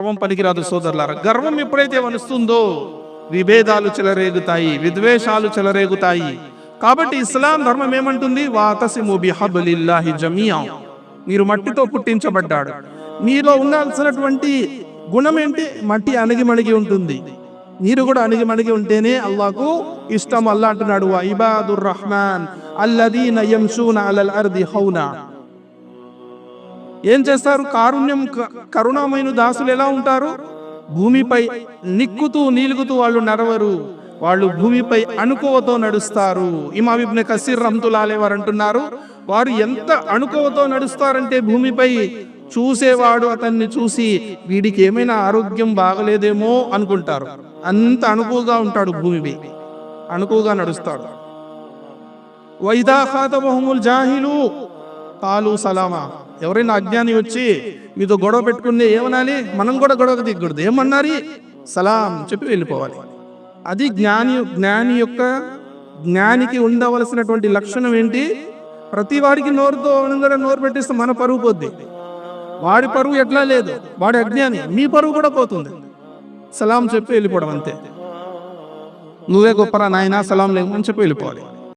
గర్వం పనికిరాదు సోదరులారా గర్వం ఎప్పుడైతే వలుస్తుందో విభేదాలు చెలరేగుతాయి విద్వేషాలు చెలరేగుతాయి. కాబట్టి ఇస్లాం ధర్మం ఏమంటుంది? వాతసిము బిహబలిల్లాహి జమియా. మీరు మట్టితో పుట్టించబడ్డాడు. మీలో ఉండాల్సినటువంటి గుణం ఏంటి? మట్టి అణిగిమణిగి ఉంటుంది. మీరు కూడా అణిగిమణిగి ఉంటేనే అల్లాకు ఇష్టం అల్లా అంటున్నాడు. ఇబాదుర్ రహమాన్ అల్లదీన యంషూన అలల్ అర్ది హౌనా. ఏం చేస్తారు? కారుణ్యం కరుణామైన దాసులు ఎలా ఉంటారు? భూమిపై నిక్కుతూ నీలుగుతూ వాళ్ళు నడవరు. వాళ్ళు భూమిపై అణుకువతో నడుస్తారు. ఇమామ్ కసీర్ రహ్మతుల్లాహి వారు అంటున్నారు వారు ఎంత అణుకువతో నడుస్తారంటే భూమిపై చూసేవాడు అతన్ని చూసి వీడికి ఏమైనా ఆరోగ్యం బాగలేదేమో అనుకుంటారు. అంత అణుకువగా ఉంటాడు భూమిపై. అణుకువగా నడుస్తాడు. వైదా ఖాతబహుముల్ జాహిలు? తాలు సలామా. ఎవరైనా అజ్ఞాని వచ్చి మీతో గొడవ పెట్టుకునే ఏమనాలి? మనం కూడా గొడవకు దిగకూడదు ఏమన్నారు? సలాం చెప్పి వెళ్ళిపోవాలి. అది జ్ఞాని జ్ఞాని యొక్క జ్ఞానికి ఉండవలసినటువంటి లక్షణం ఏంటి? ప్రతి వాడికి నోరుతో కూడా నోరు పెట్టిస్తే మన పరువు పోద్ది. వాడి పరువు ఎట్లా లేదు? వాడి అజ్ఞాని. మీ పరువు కూడా పోతుంది. సలాం చెప్పి వెళ్ళిపోవడం అంతే. నువ్వే గొప్పరా నాయనా? సలాం లేవు చెప్పి వెళ్ళిపోవాలి.